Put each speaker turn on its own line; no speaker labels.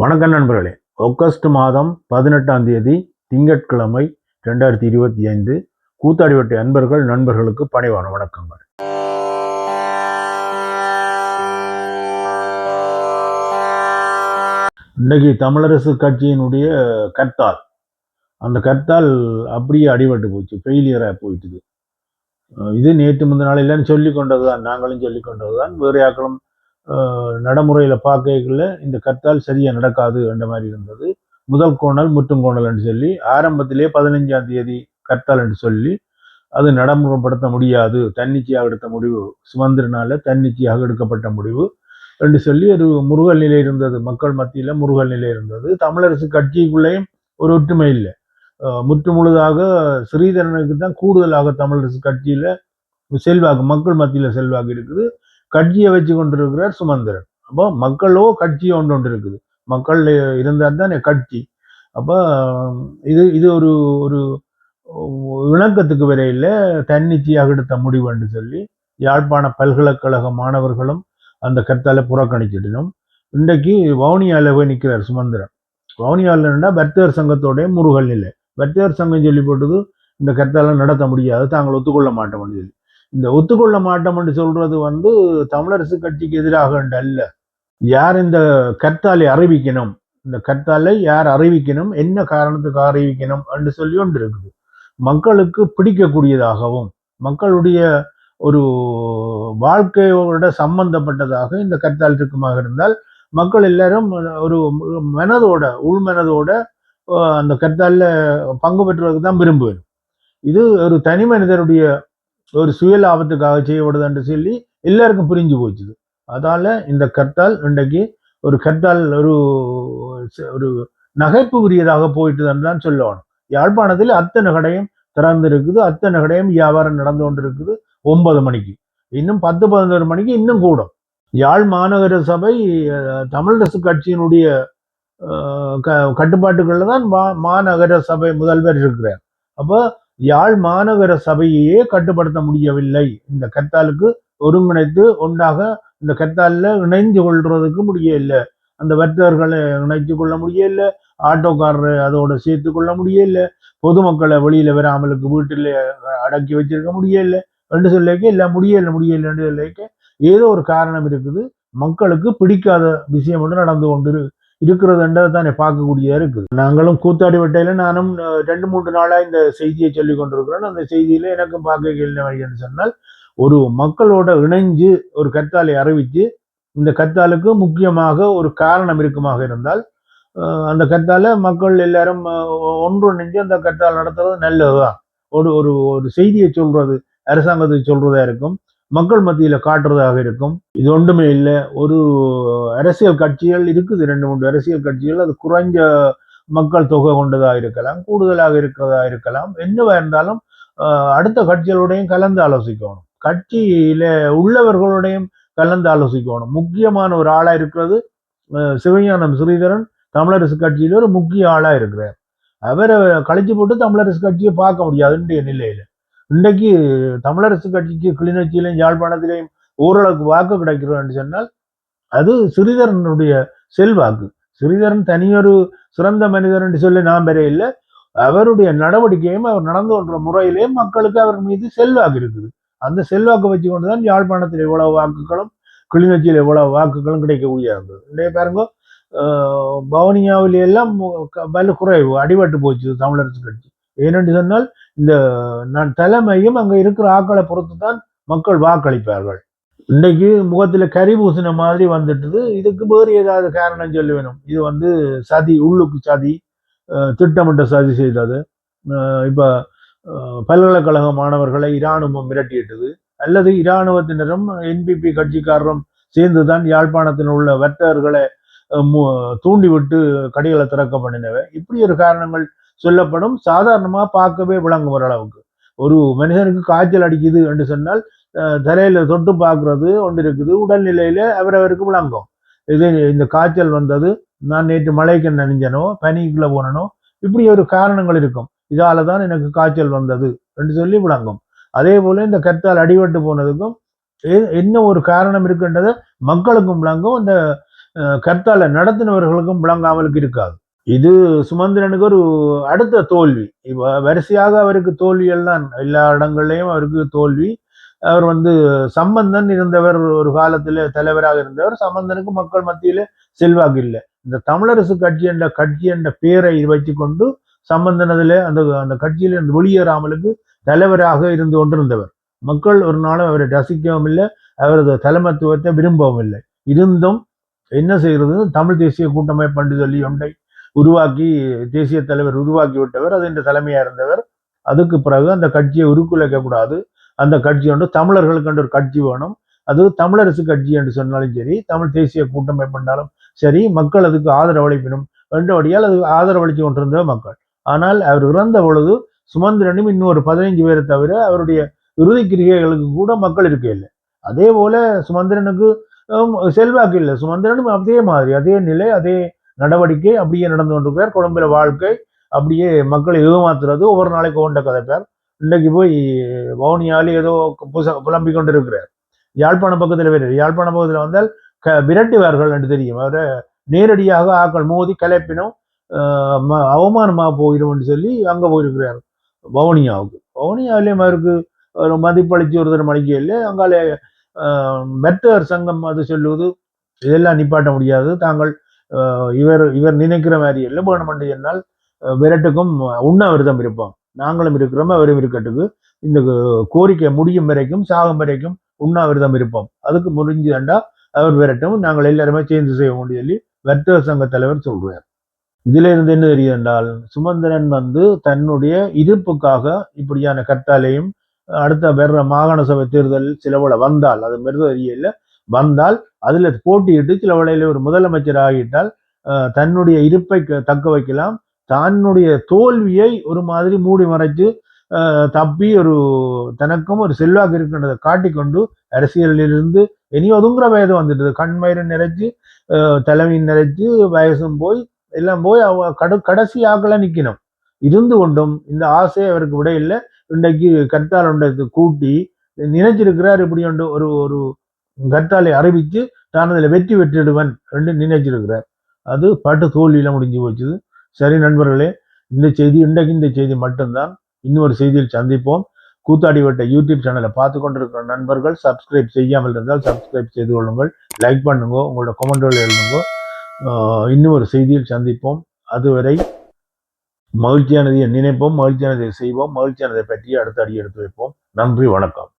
வணக்கம் நண்பர்களே. ஆகஸ்ட் மாதம் பதினெட்டாம் தேதி திங்கட்கிழமை ரெண்டாயிரத்தி இருபத்தி ஐந்து கூத்தாடிவட்டை அன்பர்கள் நண்பர்களுக்கு பணிவான வணக்கங்கள். இன்னைக்கு தமிழரசு கட்சியினுடைய கர்த்தால் அந்த கர்த்தால் அப்படியே அடிபட்டு போச்சு ஃபெயிலியராக போயிட்டுது. இது நேற்று முந்த இல்லைன்னு சொல்லி கொண்டது தான் நாங்களும் சொல்லி கொண்டது தான் வேறு யாக்களும் நடைமுறையில் பார்க்கல இந்த கற்றால் சரியாக நடக்காது என்ற மாதிரி இருந்தது. முதல் கோணல் முற்றும் கோணல் என்று சொல்லி ஆரம்பத்திலே பதினஞ்சாம் தேதி கர்த்தால் என்று சொல்லி அது நடைமுறைப்படுத்த முடியாது. தன்னிச்சையாக எடுத்த முடிவு. சுமந்திரனால தன்னிச்சையாக எடுக்கப்பட்ட முடிவு என்று சொல்லி ஒரு முருகல் நிலை இருந்தது. மக்கள் மத்தியில் முருகல் நிலை இருந்தது. தமிழரசு கட்சிக்குள்ளேயும் ஒரு ஒற்றுமை இல்லை. முற்று முழுதாக ஸ்ரீதரனுக்கு தான் கூடுதலாக தமிழரசு கட்சியில் செல்வாக்கு மக்கள் மத்தியில் செல்வாக்கு இருக்குது. கட்சியை வச்சு கொண்டிருக்கிறார் சுமந்திரன். அப்போ மக்களோ கட்சி ஒன்று ஒன்று இருக்குது. மக்கள் இருந்தால் தான் கட்சி. அப்போ இது இது ஒரு ஒரு இணக்கத்துக்கு வரையில் தன்னிச்சையாக எடுத்த முடிவு என்று சொல்லி யாழ்ப்பாண பல்கலைக்கழக மாணவர்களும் அந்த கருத்தால புறக்கணிச்சிடணும் இன்றைக்கு வவுனியால போய் நிற்கிறார் சுமந்திரன். வவுனியாலன்னா வர்த்தகர் சங்கத்தோடைய முருகல் நிலை. வர்த்தகர் சங்கம் சொல்லி போட்டது இந்த கருத்தால நடத்த முடியாது. தாங்கள் ஒத்துக்கொள்ள மாட்டோம்னு சொல்லி. இந்த ஒத்துக்கொள்ள மாட்டோம்னு சொல்றது வந்து தமிழரசு கட்சிக்கு எதிராக அல்ல. யார் இந்த கர்த்தாலை அறிவிக்கணும்? இந்த கர்த்தாலை யார் அறிவிக்கணும்? என்ன காரணத்துக்கு அறிவிக்கணும்? என்று சொல்லி ஒன்று இருக்குது மக்களுக்கு பிடிக்கக்கூடியதாகவும் மக்களுடைய ஒரு வாழ்க்கையோட சம்பந்தப்பட்டதாக இந்த கர்த்தால் இருக்குமாக இருந்தால் மக்கள் எல்லாரும் ஒரு மனதோட உள்மனதோட அந்த கர்த்தால பங்கு பெற்றுவதற்கு தான் விரும்புவேன் இது ஒரு தனி மனிதருடைய ஒரு சுய லாபத்துக்காக செய்யப்படுது சொல்லி எல்லாருக்கும் புரிஞ்சு போச்சுது. அதால இந்த கர்த்தால் இன்றைக்கு ஒரு கர்த்தால் ஒரு ஒரு நகைப்பு உரியதாக போயிட்டுதான் தான் சொல்லணும். யாழ்ப்பாணத்தில் அத்தனை கடையும் திறந்து இருக்குது அத்தனை கடையும் வியாபாரம் நடந்து கொண்டு இருக்குது ஒன்பது மணிக்கு. இன்னும் பத்து பதினோரு மணிக்கு இன்னும் கூடும். யாழ் மாநகர சபை தமிழரசு கட்சியினுடைய கட்டுப்பாட்டுகளில் தான் மா மாநகர சபை முதல்வர் இருக்கிறார். அப்போ யாழ் மாநகர சபையையே கட்டுப்படுத்த முடியவில்லை. இந்த கத்தாலுக்கு ஒருங்கிணைத்து ஒன்றாக இந்த கத்தாலில் இணைந்து கொள்றதுக்கு முடியல அந்த வர்த்தகர்களை இணைத்து கொள்ள முடியல ஆட்டோக்காரரை அதோட சேர்த்து கொள்ள முடியல பொதுமக்களை வெளியில வராமலுக்கு வீட்டில் அடக்கி வச்சிருக்க முடியல ரெண்டு சொல்லிக்க இல்லை முடியல முடியலன்னு சொல்லிக்க ஏதோ ஒரு காரணம் இருக்குது. மக்களுக்கு பிடிக்காத விஷயம் ஒன்று நடந்து கொண்டு இருக்கிறதுன்றதை தானே பார்க்கக்கூடியதாக இருக்குது. நாங்களும் கூத்தாடி வட்டையில் நானும் ரெண்டு மூன்று நாளாக இந்த செய்தியை சொல்லி கொண்டிருக்கிறேன் அந்த செய்தியில் எனக்கும் பார்க்க என்ன சொன்னால் ஒரு மக்களோட இணைஞ்சு ஒரு கத்தாலை அறிவித்து இந்த கத்தாலுக்கு முக்கியமாக ஒரு காரணம் இருக்குமாக இருந்தால் அந்த கத்தால மக்கள் எல்லாரும் ஒன்றிணைஞ்சு அந்த கத்தால் நடத்துறது நல்லதுதான். ஒரு ஒரு ஒரு செய்தியை சொல்றது அரசாங்கத்துக்கு சொல்றதா இருக்கும். மக்கள் மத்தியில் காட்டுறதாக இருக்கும். இது ஒன்றுமே இல்லை. ஒரு அரசியல் கட்சிகள் இருக்குது. ரெண்டு மூன்று அரசியல் கட்சிகள். அது குறைஞ்ச மக்கள் தொகை கொண்டதாக இருக்கலாம் கூடுதலாக இருக்கிறதா இருக்கலாம். என்னவா இருந்தாலும் அடுத்த கட்சிகளுடையும் கலந்து ஆலோசிக்கணும். கட்சியில உள்ளவர்களுடையும் கலந்து ஆலோசிக்கணும். முக்கியமான ஒரு ஆளா இருக்கிறது சிவஞானம் ஸ்ரீதரன். தமிழரசு கட்சியில ஒரு முக்கிய ஆளா இருக்கிறார். அவரை கழிச்சு போட்டு தமிழரசு கட்சியை பார்க்க முடியாது. இன்றைய நிலையில. இன்றைக்கு தமிழரசு கட்சிக்கு கிளிநொச்சியிலையும் யாழ்ப்பாணத்திலையும் ஓரளவுக்கு வாக்கு கிடைக்கிறோம் என்று சொன்னால் அது ஸ்ரீதரனுடைய செல்வாக்கு. ஸ்ரீதரன் தனியொரு சிறந்த மனிதர் என்று சொல்லி நாம் பெற இல்லை. அவருடைய நடவடிக்கையும் அவர் நடந்து கொண்ட முறையிலேயும் மக்களுக்கு அவர் மீது செல்வாக்கு இருக்குது. அந்த செல்வாக்கு வச்சு கொண்டுதான் யாழ்ப்பாணத்தில் எவ்வளவு வாக்குகளும் கிளிநொச்சியில் எவ்வளவு வாக்குகளும் கிடைக்கக்கூடிய இருந்தது இன்றைய பாருங்க பவனியாவிலேயெல்லாம் எல்லாம் வலு குறைவு அடிபட்டு போச்சு தமிழரசு கட்சி. ஏனென்று சொன்னால் இந்த நான் தலைமையும் அங்கே இருக்கிற ஆக்களை பொறுத்து தான் மக்கள் வாக்களிப்பார்கள். இன்னைக்கு முகத்தில் கறி பூசின மாதிரி வந்துட்டுது. இதுக்கு வேறு ஏதாவது காரணம் சொல்ல வேணும். இது வந்து சதி உள்ளுக்கு சதி திட்டமிட்ட சதி செய்தது. இப்போ பல்கலைக்கழக மாணவர்களை இராணுவம் மிரட்டியிட்டது. அல்லது இராணுவத்தினரும் என்பிபி கட்சிக்காரரும் சேர்ந்து தான் யாழ்ப்பாணத்தில் உள்ள வர்த்தகர்களை தூண்டிவிட்டு கடைகளை திறக்க பண்ணினவை. இப்படி ஒரு காரணங்கள் சொல்லப்படும். சாதாரணமாக பார்க்கவே விளங்கும் ஓரளவுக்கு. ஒரு மனிதனுக்கு காய்ச்சல் அடிக்குது என்று சொன்னால் தலையில் தொட்டு பார்க்குறது ஒன்று இருக்குது உடல்நிலையில் அவரவருக்கு விளங்கும். இது இந்த காய்ச்சல் வந்தது நான் நேற்று மழைக்கு நினைஞ்சனோ பனிக்குள்ளே போனனோ இப்படி ஒரு காரணங்கள் இருக்கும். இதால தான் எனக்கு காய்ச்சல் வந்தது என்று சொல்லி விளங்கும். அதே போல இந்த கத்தால் அடிபட்டு போனதுக்கும் என்ன ஒரு காரணம் இருக்குன்றத மக்களுக்கும் விளங்கும். இந்த அஹ், கர்த்தால நடத்தினவர்களுக்கும் விளங்காமலுக்கு இருக்காது. இது சுமந்திரனுக்கு ஒரு அடுத்த தோல்வி. இப்போ வரிசையாக அவருக்கு தோல்விகள் தான். எல்லா இடங்கள்லையும் அவருக்கு தோல்வி. அவர் வந்து சம்பந்தன் இருந்தவர் ஒரு காலத்தில் தலைவராக இருந்தவர். சம்பந்தனுக்கு மக்கள் மத்தியில் செல்வாக்கு இல்லை. இந்த தமிழரசு கட்சி என்ற கட்சி என்ற பேரை வைத்துக்கொண்டு சம்பந்தன் அதில் அந்த அந்த கட்சியில் இருந்து வெளியேறாமலுக்கு தலைவராக இருந்து கொண்டிருந்தவர். மக்கள் ஒரு நாளும் அவரை ரசிக்கவும் இல்லை. அவரது தலைமத்துவத்தை விரும்பவும் இல்லை. இருந்தும் என்ன செய்கிறது தமிழ் தேசிய கூட்டமைப்பு என்று சொல்லி ஒன்றை உருவாக்கி தேசிய தலைவர் உருவாக்கி விட்டவர் அது இந்த தலைமையாக இருந்தவர். அதுக்கு பிறகு அந்த கட்சியை உருக்குலைக்கக்கூடாது அந்த கட்சி ஒன்று தமிழர்களுக்கு ஒரு கட்சி வேணும். அது தமிழரசு கட்சி என்று சொன்னாலும் சரி தமிழ் தேசிய கூட்டமைப்பு என்றாலும் சரி மக்கள் அதுக்கு ஆதரவளிப்பினும் ரெண்டபடியால் அது ஆதரவளித்து கொண்டிருந்த மக்கள். ஆனால் அவர் இறந்த பொழுது சுமந்திரனும் இன்னொரு பதினைஞ்சு பேரை தவிர அவருடைய இறுதி கிரிகைகளுக்கு கூட மக்கள் இருக்க இல்லை அதே போல சுமந்திரனுக்கு செல்வாக்கு இல்லை. சுமந்திரனும் அதே மாதிரி அதே நிலை அதே நடவடிக்கை அப்படியே நடந்து கொண்டிருக்கிறார் கொழும்புல வாழ்க்கை அப்படியே மக்களை ஏமாத்துறது. ஒவ்வொரு நாளைக்கு கொண்ட கதைப்பார் இன்னைக்கு போய் வவுனியாலி ஏதோ புச புலம்பிக் கொண்டிருக்கிறார். யாழ்ப்பாண பக்கத்தில் வேறு யாழ்ப்பாண பக்கத்தில் வந்தால் க விரட்டுவார்கள் என்று தெரியும். அவரை நேரடியாக ஆக்கள் மோதி கலைப்பினும். அவமானமாக ம- போயிடும் என்று சொல்லி அங்கே போயிருக்கிறார் வவுனியாவுக்கு. வவுனியாவிலேயும் அவருக்கு ஒரு மதிப்பளிச்சு ஒருத்தர் தரம் இல்லை. அங்காலே மெத்தவர் மெத்தர் சங்கம் அது சொல்லுவது. இதெல்லாம் நிப்பாட்ட முடியாது. தாங்கள் இவர் இவர் நினைக்கிற மாதிரி இல்லை வேணுமென்று என்னால் விரட்டுக்கும் உண்ணாவிரதம் இருப்போம். நாங்களும் இருக்கிறோம் அவரும் இருக்கட்டுக்கு. இந்த கோரிக்கை முடியும் வரைக்கும் சாகும் வரைக்கும் உண்ணாவிரதம் இருப்போம். அதுக்கு முடிஞ்சுதாண்டா அவர் விரட்டும். நாங்கள் எல்லாருமே சேர்ந்து செய்வோம் சொல்லி வர்த்தக சங்க தலைவர் சொல்றார். இதுல இருந்து என்ன தெரியுது என்றால் சுமந்திரன் வந்து தன்னுடைய இருப்புக்காக இப்படியான கர்த்தாலையும் அடுத்த வர்ற மாகாண சபை தேர்தல் சிலவள வந்தால் அது மிருத அறியல வந்தால் அதில் போட்டியிட்டு சில வேளையில் ஒரு முதலமைச்சர் ஆகிட்டால் தன்னுடைய இருப்பை க- தக்க வைக்கலாம். தன்னுடைய தோல்வியை ஒரு மாதிரி மூடி மறைச்சு தப்பி ஒரு தனக்கும் ஒரு செல்வாக்கு இருக்கின்றதை காட்டிக்கொண்டு அரசியலிலிருந்து இனி ஒதுங்குற வயது வந்துட்டது. கண்மயிறு நிறைச்சு அஹ், தலைமையும் நிறைச்சு வயசும் போய் எல்லாம் போய் அவ கடு கடைசி ஆக்கள நிற்கணும். இருந்து கொண்டும் இந்த ஆசை அவருக்கு விட இல்லை. இன்றைக்கு கர்த்தால் ஒன்றை கூட்டி நினைச்சிருக்கிறார் இப்படி ஒன்று ஒரு ஒரு கற்றாலை அறிவித்து நான் அதில் வெற்றி பெற்றிடுவன் என்று நினைச்சிருக்கிறார் அது பட்டு தோல்வியில் முடிஞ்சு போச்சுது. சரி நண்பர்களே இந்த செய்தி இன்றைக்கு இந்த செய்தி மட்டும்தான். இன்னொரு செய்தியில் சந்திப்போம். கூத்தாடி வட்ட யூடியூப் சேனலை பார்த்து கொண்டிருக்கிற நண்பர்கள் சப்ஸ்கிரைப் செய்யாமல் இருந்தால் சப்ஸ்கிரைப் செய்து கொள்ளுங்கள். லைக் பண்ணுங்க உங்களோட கொமெண்ட்கள் எழுதுங்க. இன்னொரு இன்னும் ஒரு செய்தியில் சந்திப்போம். அதுவரை மகிழ்ச்சியானதை நினைப்போம் மகிழ்ச்சியானதை செய்வோம் மகிழ்ச்சியானதை பற்றி அடுத்த அடி எடுத்து வைப்போம். நன்றி வணக்கம்.